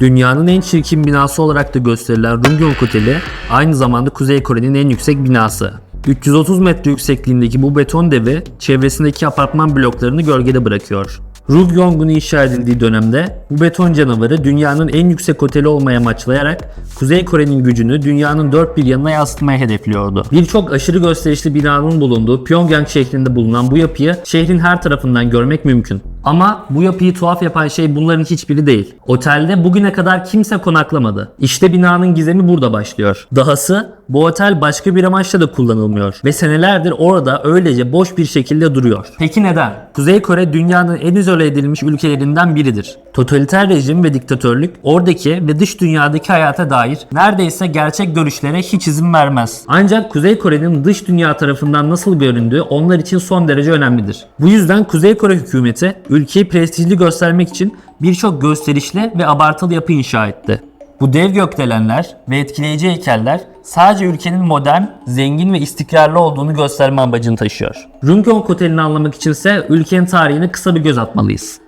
Dünyanın en çirkin binası olarak da gösterilen Rungyong Oteli aynı zamanda Kuzey Kore'nin en yüksek binası. 330 metre yüksekliğindeki bu beton devi çevresindeki apartman bloklarını gölgede bırakıyor. Rugyong'un inşa edildiği dönemde bu beton canavarı dünyanın en yüksek oteli olmaya amaçlayarak Kuzey Kore'nin gücünü dünyanın dört bir yanına yansıtmayı hedefliyordu. Birçok aşırı gösterişli binanın bulunduğu Pyongyang şehrinde bulunan bu yapıyı şehrin her tarafından görmek mümkün. Ama bu yapıyı tuhaf yapan şey bunların hiçbiri değil. Otelde bugüne kadar kimse konaklamadı. İşte binanın gizemi burada başlıyor. Dahası bu otel başka bir amaçla da kullanılmıyor ve senelerdir orada öylece boş bir şekilde duruyor. Peki neden? Kuzey Kore dünyanın en izole edilmiş ülkelerinden biridir. Totaliter rejim ve diktatörlük oradaki ve dış dünyadaki hayata dair neredeyse gerçek görüşlere hiç izin vermez. Ancak Kuzey Kore'nin dış dünya tarafından nasıl göründüğü onlar için son derece önemlidir. Bu yüzden Kuzey Kore hükümeti ülkeyi prestijli göstermek için birçok gösterişli ve abartılı yapı inşa etti. Bu dev gökdelenler ve etkileyici heykeller sadece ülkenin modern, zengin ve istikrarlı olduğunu gösterme amacını taşıyor. Rungyong Oteli'ni anlamak içinse ülkenin tarihine kısa bir göz atmalıyız.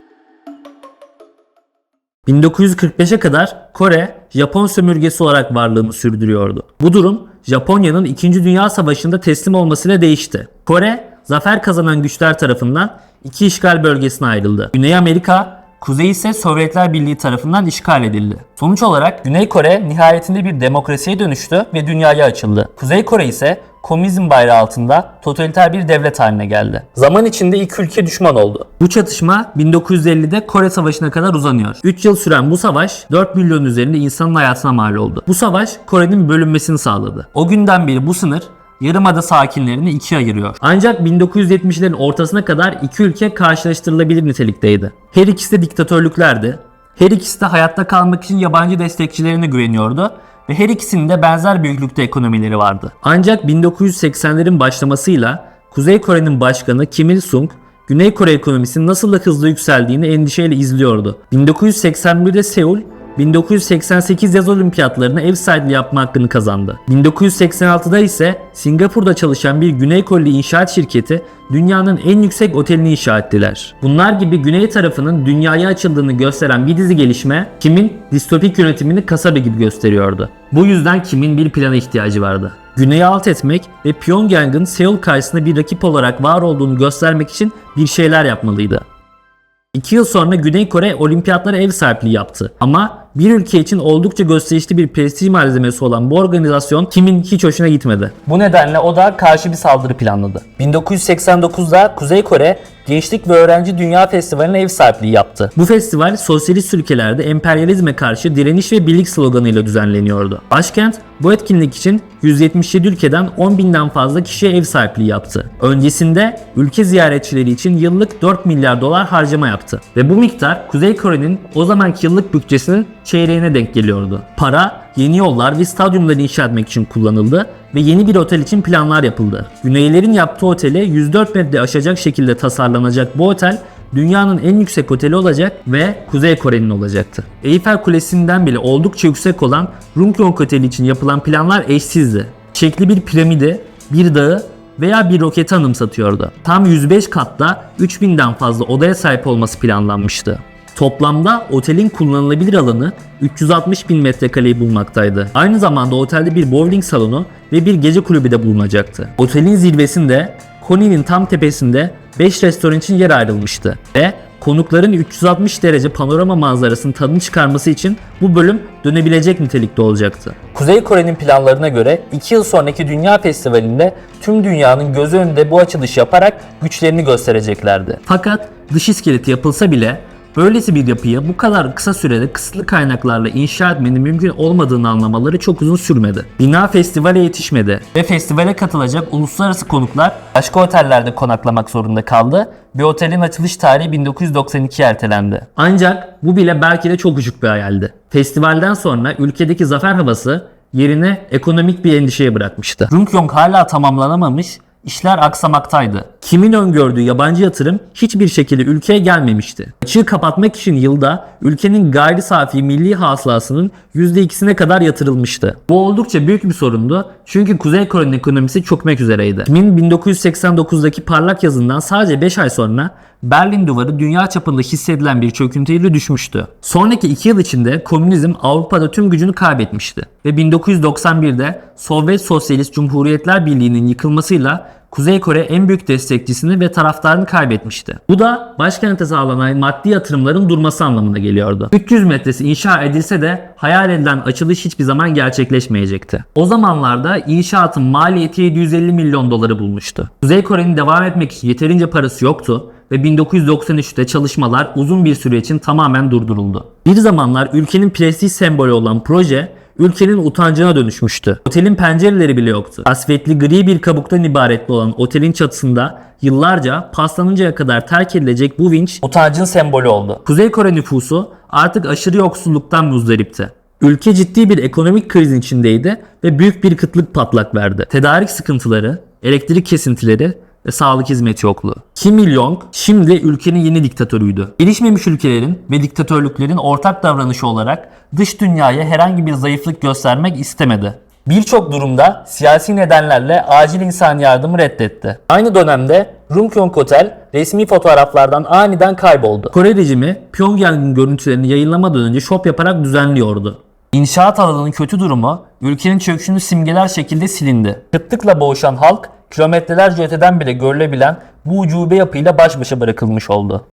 1945'e kadar Kore, Japon sömürgesi olarak varlığını sürdürüyordu. Bu durum Japonya'nın 2. Dünya Savaşı'nda teslim olmasıyla değişti. Kore, zafer kazanan güçler tarafından iki işgal bölgesine ayrıldı. Güney Amerika, Kuzey ise Sovyetler Birliği tarafından işgal edildi. Sonuç olarak Güney Kore nihayetinde bir demokrasiye dönüştü ve dünyaya açıldı. Kuzey Kore ise komünizm bayrağı altında totaliter bir devlet haline geldi. Zaman içinde iki ülke düşman oldu. Bu çatışma 1950'de Kore Savaşı'na kadar uzanıyor. 3 yıl süren bu savaş 4 milyon üzerinde insanın hayatına mal oldu. Bu savaş Kore'nin bölünmesini sağladı. O günden beri bu sınır Yarımada sakinlerini ikiye ayırıyor. Ancak 1970'lerin ortasına kadar iki ülke karşılaştırılabilir nitelikteydi. Her ikisi de diktatörlüklerdi. Her ikisi de hayatta kalmak için yabancı destekçilerine güveniyordu ve her ikisinin de benzer büyüklükte ekonomileri vardı. Ancak 1980'lerin başlamasıyla Kuzey Kore'nin başkanı Kim Il-sung Güney Kore ekonomisinin nasıl da hızlı yükseldiğini endişeyle izliyordu. 1981'de Seul 1988 yaz olimpiyatlarına ev sahipliği yapma hakkını kazandı. 1986'da ise Singapur'da çalışan bir Güney Koreli inşaat şirketi dünyanın en yüksek otelini inşa ettiler. Bunlar gibi güney tarafının dünyaya açıldığını gösteren bir dizi gelişme Kim'in distopik yönetimini kasaba gibi gösteriyordu. Bu yüzden Kim'in bir plana ihtiyacı vardı. Güney'i alt etmek ve Pyongyang'ın Seul karşısında bir rakip olarak var olduğunu göstermek için bir şeyler yapmalıydı. 2 yıl sonra Güney Kore olimpiyatlara ev sahipliği yaptı. Ama bir ülke için oldukça gösterişli bir prestij malzemesi olan bu organizasyon Kim'in hiç hoşuna gitmedi. Bu nedenle o da karşı bir saldırı planladı. 1989'da Kuzey Kore Gençlik ve Öğrenci Dünya Festivali'ne ev sahipliği yaptı. Bu festival sosyalist ülkelerde emperyalizme karşı direniş ve birlik sloganıyla düzenleniyordu. Başkent bu etkinlik için 177 ülkeden 10 binden fazla kişiye ev sahipliği yaptı. Öncesinde ülke ziyaretçileri için yıllık 4 milyar dolar harcama yaptı. Ve bu miktar Kuzey Kore'nin o zamanki yıllık bütçesinin çeyreğine denk geliyordu. Para yeni yollar ve stadyumları inşa etmek için kullanıldı ve yeni bir otel için planlar yapıldı. Güneylerin yaptığı otele 104 metre aşacak şekilde tasarlanacak bu otel dünyanın en yüksek oteli olacak ve Kuzey Kore'nin olacaktı. Eyfel Kulesi'nden bile oldukça yüksek olan Rungyong Oteli için yapılan planlar eşsizdi. Şekli bir piramidi, bir dağı veya bir roketi anımsatıyordu. Tam 105 katta 3000'den fazla odaya sahip olması planlanmıştı. Toplamda otelin kullanılabilir alanı 360 bin metrekareyi bulmaktaydı. Aynı zamanda otelde bir bowling salonu ve bir gece kulübü de bulunacaktı. Otelin zirvesinde Koni'nin tam tepesinde 5 restoran için yer ayrılmıştı ve konukların 360 derece panorama manzarasının tadını çıkarması için bu bölüm dönebilecek nitelikte olacaktı. Kuzey Kore'nin planlarına göre 2 yıl sonraki Dünya Festivali'nde tüm dünyanın gözü önünde bu açılış yaparak güçlerini göstereceklerdi. Fakat dış iskeleti yapılsa bile Böylesi bir yapıyı bu kadar kısa sürede kısıtlı kaynaklarla inşa etmenin mümkün olmadığını anlamaları çok uzun sürmedi. Bina festivale yetişmedi ve festivale katılacak uluslararası konuklar başka otellerde konaklamak zorunda kaldı ve otelin açılış tarihi 1992 ertelendi. Ancak bu bile belki de çok uçuk bir hayaldi. Festivalden sonra ülkedeki zafer havası yerine ekonomik bir endişeye bırakmıştı. Rungyong hala tamamlanamamış işler aksamaktaydı. Kimin öngördüğü yabancı yatırım hiçbir şekilde ülkeye gelmemişti. Açığı kapatmak için yılda ülkenin gayri safi milli hasılasının %2'sine kadar yatırılmıştı. Bu oldukça büyük bir sorundu çünkü Kuzey Kore'nin ekonomisi çökmek üzereydi. Kimin 1989'daki parlak yazından sadece 5 ay sonra Berlin duvarı dünya çapında hissedilen bir çöküntüyle düşmüştü. Sonraki 2 yıl içinde komünizm Avrupa'da tüm gücünü kaybetmişti ve 1991'de Sovyet Sosyalist Cumhuriyetler Birliği'nin yıkılmasıyla Kuzey Kore en büyük destekçisini ve taraftarını kaybetmişti. Bu da başkente sağlanan maddi yatırımların durması anlamına geliyordu. 300 metresi inşa edilse de hayal edilen açılış hiçbir zaman gerçekleşmeyecekti. O zamanlarda inşaatın maliyeti 750 milyon doları bulmuştu. Kuzey Kore'nin devam etmek için yeterince parası yoktu ve 1993'te çalışmalar uzun bir süre için tamamen durduruldu. Bir zamanlar ülkenin prestij sembolü olan proje ülkenin utancına dönüşmüştü. Otelin pencereleri bile yoktu. Asfetli gri bir kabuktan ibaret olan otelin çatısında yıllarca paslanıncaya kadar terk edilecek bu vinç utancın sembolü oldu. Kuzey Kore nüfusu artık aşırı yoksulluktan muzdaripti. Ülke ciddi bir ekonomik krizin içindeydi ve büyük bir kıtlık patlak verdi. Tedarik sıkıntıları, elektrik kesintileri ve sağlık hizmeti yokluğu. Kim Il-jong şimdi ülkenin yeni diktatörüydü. Gelişmemiş ülkelerin ve diktatörlüklerin ortak davranışı olarak dış dünyaya herhangi bir zayıflık göstermek istemedi. Birçok durumda siyasi nedenlerle acil insan yardımı reddetti. Aynı dönemde Rumkyong Otel resmi fotoğraflardan aniden kayboldu. Kore rejimi Pyongyang'ın görüntülerini yayınlamadan önce şop yaparak düzenliyordu. İnşaat alanının kötü durumu ülkenin çöküşünü simgeler şekilde silindi. Kıtlıkla boğuşan halk kilometrelerce öteden bile görülebilen bu ucube yapıyla baş başa bırakılmış oldu.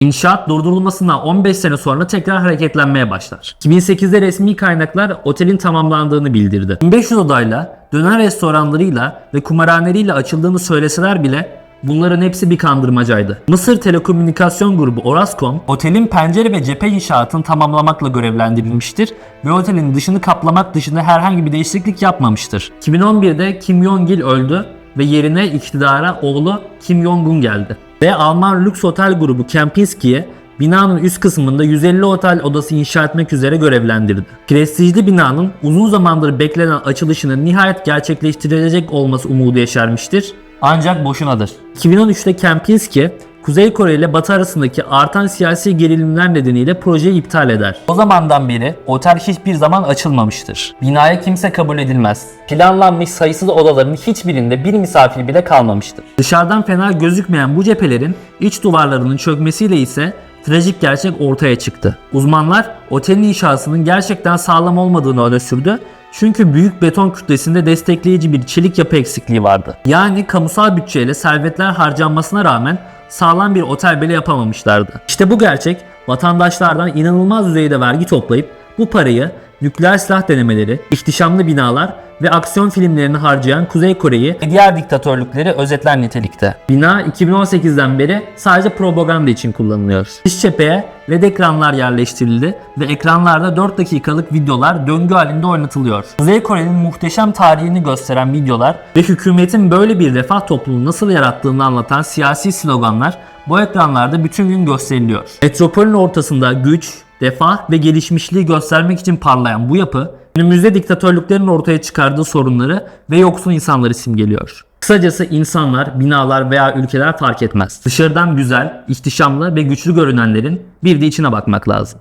İnşaat durdurulmasından 15 sene sonra tekrar hareketlenmeye başlar. 2008'de resmi kaynaklar otelin tamamlandığını bildirdi. 1500 odayla, döner restoranlarıyla ve kumarhaneleriyle açıldığını söyleseler bile bunların hepsi bir kandırmacaydı. Mısır Telekomünikasyon Grubu Orascom, otelin pencere ve cephe inşaatını tamamlamakla görevlendirilmiştir ve otelin dışını kaplamak dışında herhangi bir değişiklik yapmamıştır. 2011'de Kim Jong-il öldü ve yerine iktidara oğlu Kim Jong-un geldi. Ve Alman lüks otel grubu Kempinski'ye binanın üst kısmında 150 otel odası inşa etmek üzere görevlendirdi. Prestijli binanın uzun zamandır beklenen açılışının nihayet gerçekleştirilecek olması umudu yeşermiştir. Ancak boşunadır. 2013'te Kempinski Kuzey Kore ile Batı arasındaki artan siyasi gerilimler nedeniyle projeyi iptal eder. O zamandan beri otel hiçbir zaman açılmamıştır. Binaya kimse kabul edilmez. Planlanmış sayısız odaların hiçbirinde bir misafir bile kalmamıştır. Dışarıdan fena gözükmeyen bu cephelerin iç duvarlarının çökmesiyle ise trajik gerçek ortaya çıktı. Uzmanlar otelin inşasının gerçekten sağlam olmadığını öne sürdü çünkü büyük beton kütlesinde destekleyici bir çelik yapı eksikliği vardı. Yani kamusal bütçeyle servetler harcanmasına rağmen sağlam bir otel bile yapamamışlardı. İşte bu gerçek vatandaşlardan inanılmaz düzeyde vergi toplayıp bu parayı nükleer silah denemeleri, ihtişamlı binalar ve aksiyon filmlerini harcayan Kuzey Kore'yi ve diğer diktatörlükleri özetler nitelikte. Bina 2018'den beri sadece propaganda için kullanılıyor. Dış cepheye LED ekranlar yerleştirildi ve ekranlarda 4 dakikalık videolar döngü halinde oynatılıyor. Kuzey Kore'nin muhteşem tarihini gösteren videolar ve hükümetin böyle bir refah topluluğu nasıl yarattığını anlatan siyasi sloganlar bu ekranlarda bütün gün gösteriliyor. Metropolün ortasında güç, refah ve gelişmişliği göstermek için parlayan bu yapı günümüzde diktatörlüklerin ortaya çıkardığı sorunları ve yoksul insanları simgeliyor. Kısacası insanlar, binalar veya ülkeler fark etmez. Dışarıdan güzel, ihtişamlı ve güçlü görünenlerin bir de içine bakmak lazım.